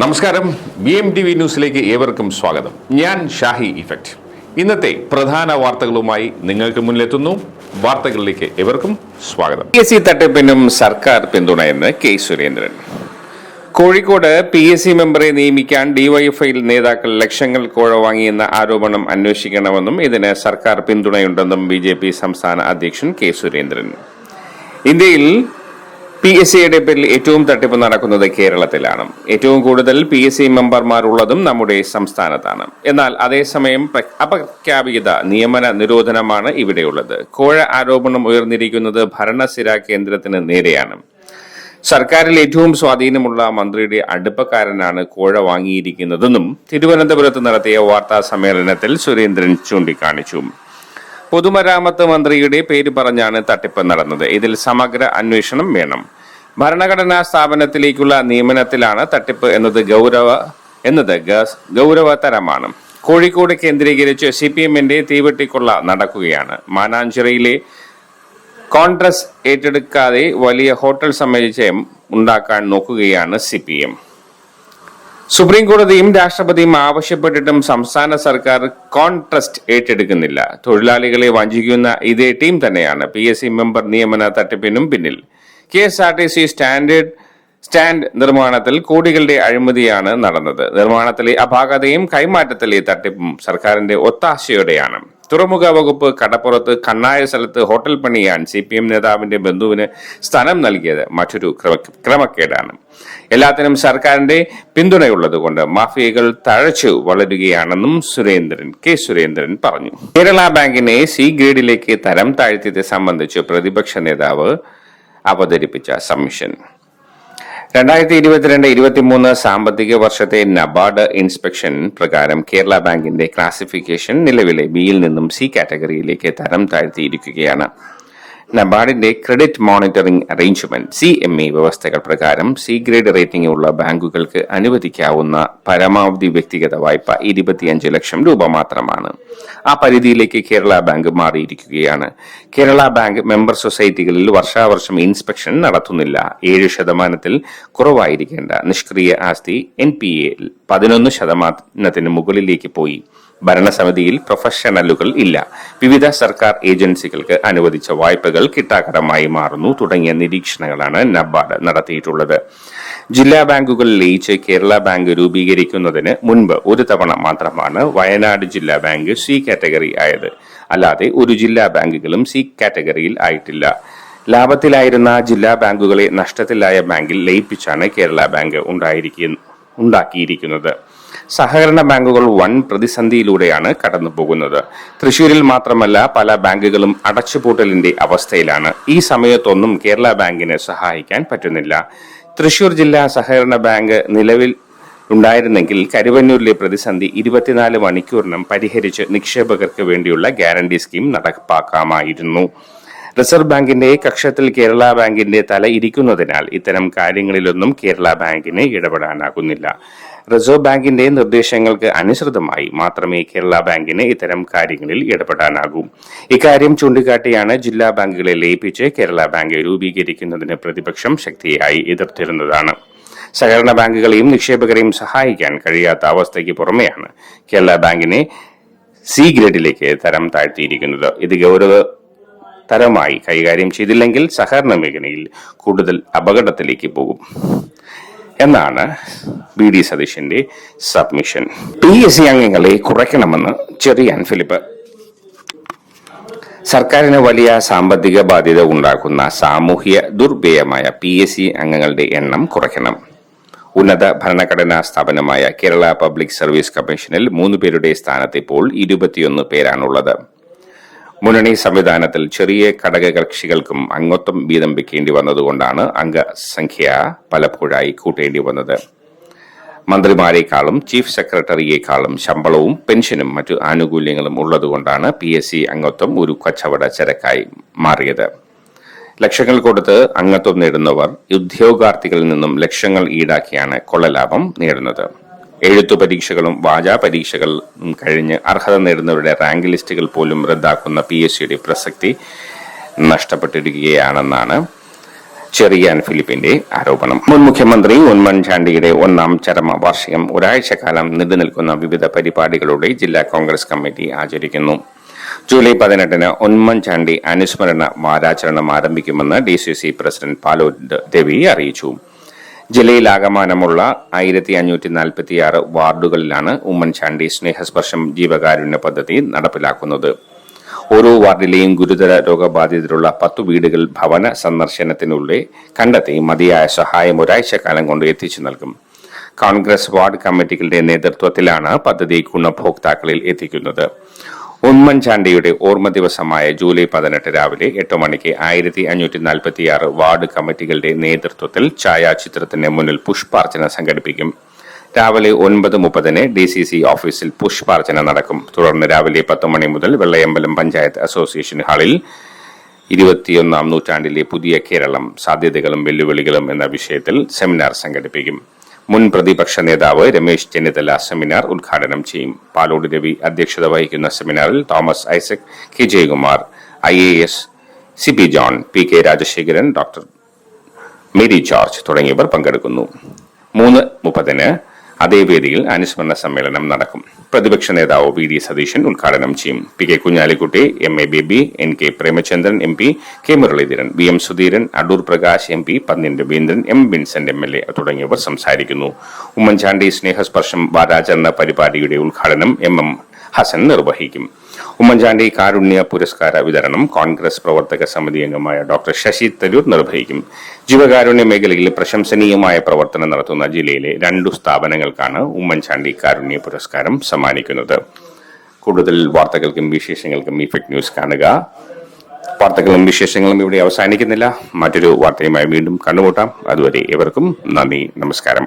നമസ്കാരം. B M T V ന്യൂസിലേക്ക് ഏവർക്കും സ്വാഗതം. ഞാൻ ഷാഹി ഇഫക്റ്റ്. ഇന്നത്തെ പ്രധാന വാർത്തകളുമായി നിങ്ങൾക്ക് മുന്നിലെത്തുന്നു. വാർത്തകളിലേക്ക് ഏവർക്കും സ്വാഗതം. പി എസ് സി തട്ടിപ്പിനും സർക്കാർ പിന്തുണയെന്ന് K Surendran. Kozhikode P S C മെമ്പറെ നിയമിക്കാൻ ഡിവൈഎഫ്ഐയിൽ നേതാക്കൾ ലക്ഷങ്ങൾ കോഴ വാങ്ങിയെന്ന ആരോപണം അന്വേഷിക്കണമെന്നും ഇതിന് സർക്കാർ പിന്തുണയുണ്ടെന്നും ബി ജെ പി സംസ്ഥാന അധ്യക്ഷൻ കെ സുരേന്ദ്രൻ. ഇന്ത്യയിൽ പി എസ് സിയുടെ പേരിൽ ഏറ്റവും തട്ടിപ്പ് നടക്കുന്നത് കേരളത്തിലാണ്. ഏറ്റവും കൂടുതൽ പി എസ് സി മെമ്പർമാരുള്ളതും നമ്മുടെ സംസ്ഥാനത്താണ്. എന്നാൽ അതേസമയം അപ്രഖ്യാപിത നിയമന നിരോധനമാണ് ഇവിടെയുള്ളത്. കോഴ ആരോപണം ഉയർന്നിരിക്കുന്നത് ഭരണസിര കേന്ദ്രത്തിന് നേരെയാണ്. സർക്കാരിൽ ഏറ്റവും സ്വാധീനമുള്ള മന്ത്രിയുടെ അടുപ്പക്കാരനാണ് കോഴ വാങ്ങിയിരിക്കുന്നതെന്നും തിരുവനന്തപുരത്ത് നടത്തിയ വാർത്താ സമ്മേളനത്തിൽ സുരേന്ദ്രൻ ചൂണ്ടിക്കാണിച്ചു. പൊതുമരാമത്ത് മന്ത്രിയുടെ പേര് പറഞ്ഞാണ് തട്ടിപ്പ് നടന്നത്. ഇതിൽ സമഗ്ര അന്വേഷണം വേണം. ഭരണഘടനാ സ്ഥാപനത്തിലേക്കുള്ള നിയമനത്തിലാണ് തട്ടിപ്പ് എന്നത് ഗൗരവ എന്നത് ഗൗരവതരമാണ്. കോഴിക്കോട് കേന്ദ്രീകരിച്ച് സി പി എമ്മിന്റെ തീവെട്ടിക്കൊള്ള നടക്കുകയാണ്. മാനാഞ്ചിറയിലെ കോൺഗ്രസ് ഏറ്റെടുക്കാതെ വലിയ ഹോട്ടൽ സമുച്ചയം ഉണ്ടാക്കാൻ നോക്കുകയാണ് സി പി എം സുപ്രീം കോടതിയും രാഷ്ട്രപതിയും ആവശ്യപ്പെട്ടിട്ടും സംസ്ഥാന സർക്കാർ കോൺട്രസ്റ്റ് ഏറ്റെടുക്കുന്നില്ല. തൊഴിലാളികളെ വഞ്ചിക്കുന്ന ഇതേ ടീം തന്നെയാണ്. പി എസ് സി മെമ്പർ നിയമന തട്ടിപ്പിനും പിന്നിൽ. K S R T C standard stand നിർമ്മാണത്തിൽ കോടികളുടെ അഴിമതിയാണ് നടന്നത്. നിർമ്മാണത്തിലെ അപാകതയും കൈമാറ്റത്തിലെ തട്ടിപ്പും സർക്കാരിന്റെ ഒത്താശയോടെയാണ്. തുറമുഖ വകുപ്പ് കടപ്പുറത്ത് കണ്ണായ സ്ഥലത്ത് ഹോട്ടൽ പണിയാൻ സി പി എം നേതാവിന്റെ ബന്ധുവിന് സ്ഥലം നൽകിയത് മറ്റൊരു ക്രമക്കേടാണ്. എല്ലാത്തിനും സർക്കാരിന്റെ പിന്തുണയുള്ളതുകൊണ്ട് മാഫിയകൾ തഴച്ചു വളരുകയാണെന്നും സുരേന്ദ്രൻ കെ. സുരേന്ദ്രൻ പറഞ്ഞു. കേരള ബാങ്കിനെ സി ഗ്രേഡിലേക്ക് തരം താഴ്ത്തിയത് സംബന്ധിച്ച് പ്രതിപക്ഷ നേതാവ് അവതരിപ്പിച്ച സബ്മിഷൻ. രണ്ടായിരത്തി ഇരുപത്തിരണ്ട് ഇരുപത്തിമൂന്ന് സാമ്പത്തിക വർഷത്തെ നബാർഡ് ഇൻസ്പെക്ഷൻ പ്രകാരം കേരള ബാങ്കിന്റെ ക്ലാസിഫിക്കേഷൻ നിലവിലെ ബിയിൽ നിന്നും സി കാറ്റഗറിയിലേക്ക് തരം താഴ്ത്തിയിരിക്കുകയാണ്. നബാർഡിന്റെ credit monitoring arrangement C M E വ്യവസ്ഥകൾ പ്രകാരം സി ഗ്രേഡ് റേറ്റിംഗ് ഉള്ള ബാങ്കുകൾക്ക് അനുവദിക്കാവുന്ന പരമാവധി വ്യക്തിഗത വായ്പ ഇരുപത്തിയഞ്ച് ലക്ഷം രൂപ മാത്രമാണ്. ആ പരിധിയിലേക്ക് കേരള ബാങ്ക് മാറിയിരിക്കുകയാണ്. കേരള ബാങ്ക് മെമ്പർ സൊസൈറ്റികളിൽ വർഷാവർഷം ഇൻസ്പെക്ഷൻ നടത്തുന്നില്ല. ഏഴ് ശതമാനത്തിൽ കുറവായിരിക്കേണ്ട നിഷ്ക്രിയ ആസ്തി എൻ പി എ പതിനൊന്ന് ശതമാനത്തിന് മുകളിലേക്ക് പോയി. ഭരണസമിതിയിൽ പ്രൊഫഷണലുകൾ ഇല്ല. വിവിധ സർക്കാർ ഏജൻസികൾക്ക് അനുവദിച്ച വായ്പകൾ കിട്ടാക്കടമായി മാറുന്നു തുടങ്ങിയ നിരീക്ഷണങ്ങളാണ് നബാർഡ് നടത്തിയിട്ടുള്ളത്. ജില്ലാ ബാങ്കുകൾ ലയിച്ച് കേരള ബാങ്ക് രൂപീകരിക്കുന്നതിന് മുൻപ് ഒരു തവണ മാത്രമാണ് വയനാട് ജില്ലാ ബാങ്ക് സി കാറ്റഗറി ആയത്. അല്ലാതെ ഒരു ജില്ലാ ബാങ്കുകളും സി കാറ്റഗറിയിൽ ആയിട്ടില്ല. ലാഭത്തിലായിരുന്ന ജില്ലാ ബാങ്കുകളെ നഷ്ടത്തിലായ ബാങ്കിൽ ലയിപ്പിച്ചാണ് കേരള ബാങ്ക് ഉണ്ടായിരിക്കുന്നത് ഉണ്ടാക്കിയിരിക്കുന്നത്. സഹകരണ ബാങ്കുകൾ വൻ പ്രതിസന്ധിയിലൂടെയാണ് കടന്നു പോകുന്നത് തൃശൂരിൽ മാത്രമല്ല പല ബാങ്കുകളും അടച്ചുപൂട്ടലിന്റെ അവസ്ഥയിലാണ്. ഈ സമയത്തൊന്നും കേരള ബാങ്കിനെ സഹായിക്കാൻ പറ്റുന്നില്ല. തൃശൂർ ജില്ലാ സഹകരണ ബാങ്ക് നിലവിൽ ഉണ്ടായിരുന്നെങ്കിൽ കരുവന്നൂരിലെ പ്രതിസന്ധി ഇരുപത്തിനാല് മണിക്കൂറിനും പരിഹരിച്ച് നിക്ഷേപകർക്ക് വേണ്ടിയുള്ള ഗ്യാരണ്ടി സ്കീം നടപ്പാക്കാമായിരുന്നു. റിസർവ് ബാങ്കിന്റെ കക്ഷത്തിൽ കേരള ബാങ്കിന്റെ തല ഇരിക്കുന്നതിനാൽ ഇത്തരം കാര്യങ്ങളിലൊന്നും കേരള ബാങ്കിന് ഇടപെടാനാകുന്നില്ല. റിസർവ് ബാങ്കിന്റെ നിർദ്ദേശങ്ങൾക്ക് അനുസൃതമായി മാത്രമേ കേരള ബാങ്കിന് ഇത്തരം കാര്യങ്ങളിൽ ഇടപെടാനാകൂ. ഇക്കാര്യം ചൂണ്ടിക്കാട്ടിയാണ് ജില്ലാ ബാങ്കുകളെ ലയിപ്പിച്ച് കേരള ബാങ്ക് രൂപീകരിക്കുന്നതിന് പ്രതിപക്ഷം ശക്തിയായി എതിർത്തിരുന്നതാണ്. സഹകരണ ബാങ്കുകളെയും നിക്ഷേപകരെയും സഹായിക്കാൻ കഴിയാത്ത അവസ്ഥയ്ക്ക് പുറമെയാണ് കേരള ബാങ്കിനെ സി ഗ്രേഡിലേക്ക് തരം താഴ്ത്തിയിരിക്കുന്നത്. ഇത് ഗൗരവ തരമായി കൈകാര്യം ചെയ്തില്ലെങ്കിൽ സഹകരണ മേഖലയിൽ കൂടുതൽ അപകടത്തിലേക്ക് പോകും. എന്നാണ് ബി ഡി സതീഷിന്റെ സബ്മിഷൻ. പി എസ് സി അംഗങ്ങളെ കുറയ്ക്കണമെന്ന് ചെറിയാൻ ഫിലിപ്പ് സർക്കാരിന് വലിയ സാമ്പത്തിക ബാധ്യത ഉണ്ടാക്കുന്ന സാമൂഹ്യ ദുർവ്യയമായ പി എസ് സി അംഗങ്ങളുടെ എണ്ണം കുറയ്ക്കണം. ഉന്നത ഭരണഘടനാ സ്ഥാപനമായ കേരള പബ്ലിക് സർവീസ് കമ്മീഷനിൽ മൂന്ന് പേരുടെ സ്ഥാനത്ത് ഇപ്പോൾ ഇരുപത്തിയൊന്ന് പേരാണുള്ളത്. മുന്നണി സംവിധാനത്തിൽ ചെറിയ ഘടകകക്ഷികൾക്കും അംഗത്വം വീതം വെക്കേണ്ടി വന്നതുകൊണ്ടാണ് അംഗസംഖ്യ പലപ്പോഴായി കൂട്ടേണ്ടി വന്നത്. മന്ത്രിമാരെക്കാളും ചീഫ് സെക്രട്ടറിയേക്കാളും ശമ്പളവും പെൻഷനും മറ്റു ആനുകൂല്യങ്ങളും ഉള്ളതുകൊണ്ടാണ് പി എസ് സി അംഗത്വം ഒരു കച്ചവട ചരക്കായി മാറിയത്. ലക്ഷങ്ങൾ കൊടുത്ത് അംഗത്വം നേടുന്നവർ ഉദ്യോഗാർത്ഥികളിൽ നിന്നും ലക്ഷങ്ങൾ ഈടാക്കിയാണ് കൊള്ളലാഭം നേടുന്നത്. എഴുത്തു പരീക്ഷകളും വാചാ പരീക്ഷകളും കഴിഞ്ഞ് അർഹത നേടുന്നവരുടെ റാങ്ക് ലിസ്റ്റുകൾ പോലും റദ്ദാക്കുന്ന പി എസ് സിയുടെ പ്രസക്തി നഷ്ടപ്പെട്ടിരിക്കുകയാണെന്നാണ് ചെറിയാൻ ഫിലിപ്പിന്റെ ആരോപണം. മുൻ മുഖ്യമന്ത്രി ഉമ്മൻചാണ്ടിയുടെ ഒന്നാം ചരമ വാർഷികം ഒരാഴ്ചക്കാലം നീണ്ടുനിൽക്കുന്ന വിവിധ പരിപാടികളോടെ ജില്ലാ കോൺഗ്രസ് കമ്മിറ്റി ആചരിക്കുന്നു. ജൂലൈ പതിനെട്ടിന് ഉമ്മൻചാണ്ടി അനുസ്മരണ വാരാചരണം ആരംഭിക്കുമെന്ന് ഡി സി സി പ്രസിഡന്റ് പാലോ രവി അറിയിച്ചു. ജില്ലയിലാകമാനമുള്ള ആയിരത്തി അഞ്ഞൂറ്റി നാൽപ്പത്തിയാറ് വാർഡുകളിലാണ് ഉമ്മൻചാണ്ടി സ്നേഹസ്പർശം ജീവകാരുണ്യ പദ്ധതി നടപ്പിലാക്കുന്നത്. ഓരോ വാർഡിലെയും ഗുരുതര രോഗബാധിതരുള്ള പത്തു വീടുകൾ ഭവന സന്ദർശനത്തിനുള്ളിൽ കണ്ടെത്തി മതിയായ സഹായം ഒരാഴ്ചക്കാലം കൊണ്ട് എത്തിച്ചു നൽകും. കോൺഗ്രസ് വാർഡ് കമ്മിറ്റികളുടെ നേതൃത്വത്തിലാണ് പദ്ധതി ഗുണഭോക്താക്കളിൽ എത്തിക്കുന്നത്. ഉമ്മൻചാണ്ടിയുടെ ഓർമ്മ ദിവസമായ ജൂലൈ പതിനെട്ട് രാവിലെ എട്ട് മണിക്ക് ആയിരത്തി അഞ്ഞൂറ്റി നാൽപ്പത്തിയാറ് വാർഡ് കമ്മിറ്റികളുടെ നേതൃത്വത്തിൽ ഛായാചിത്രത്തിന് മുന്നിൽ പുഷ്പാർച്ചന സംഘടിപ്പിക്കും. രാവിലെ ഒൻപത് മുപ്പതിന് ഡി സി സി ഓഫീസിൽ പുഷ്പാർച്ചന നടക്കും. തുടർന്ന് രാവിലെ പത്ത് മണി മുതൽ വെള്ളയമ്പലം പഞ്ചായത്ത് അസോസിയേഷൻ ഹാളിൽ ഇരുപത്തിയൊന്നാം നൂറ്റാണ്ടിലെ പുതിയ കേരളം സാധ്യതകളും വെല്ലുവിളികളും എന്ന വിഷയത്തിൽ സെമിനാർ സംഘടിപ്പിക്കും. മുൻ പ്രതിപക്ഷ നേതാവ് രമേശ് ചെന്നിത്തല സെമിനാർ ഉദ്ഘാടനം ചെയ്യും. പാലോട് രവി അധ്യക്ഷത വഹിക്കുന്ന സെമിനാറിൽ Thomas Isaac K Jayakumar I A S C P John P K Rajasekharan doctor Mary George തുടങ്ങിയവർ പങ്കെടുക്കുന്നു. മൂന്ന് മുപ്പതിന് അതേ വേദിയിൽ അനുസ്മരണ സമ്മേളനം നടക്കും. പ്രതിപക്ഷ നേതാവ് വി ഡി സതീശൻ ഉദ്ഘാടനം ചെയ്യും. P K Kunhalikutty M A Baby N K Premachandran M P K Muraleedharan V M Sudheeran Adoor Prakash M P Pannian Raveendran M Vincent M L A തുടങ്ങിയവർ സംസാരിക്കുന്നു. ഉമ്മൻചാണ്ടി സ്നേഹസ്പർശം വാരാചരണ പരിപാടിയുടെ ഉദ്ഘാടനം എം എം ഹസൻ നിർവഹിക്കും. ഉമ്മൻചാണ്ടി കാരുണ്യ പുരസ്കാര വിതരണം കോൺഗ്രസ് പ്രവർത്തക സമിതി അംഗമായ ഡോക്ടർ ശശി തരൂർ നിർവഹിക്കും. ജീവകാരുണ്യ മേഖലയിൽ പ്രശംസനീയമായ പ്രവർത്തനം നടത്തുന്ന ജില്ലയിലെ രണ്ടു സ്ഥാപനങ്ങൾക്കാണ് ഉമ്മൻചാണ്ടി കാരുണ്യ പുരസ്കാരം സമ്മാനിക്കുന്നത്. കൂടുതൽ വാർത്തകൾക്കും വിശേഷങ്ങൾക്കും ഇഫക്ട് ന്യൂസ് കാണുക. വാർത്തകളും വിശേഷങ്ങളും ഇവിടെ അവസാനിക്കുന്നില്ല. മറ്റൊരു വാർത്തയുമായി വീണ്ടും കണ്ടുമുട്ടാം. അതുവരെ ഇവർക്കും നന്ദി നമസ്കാരം.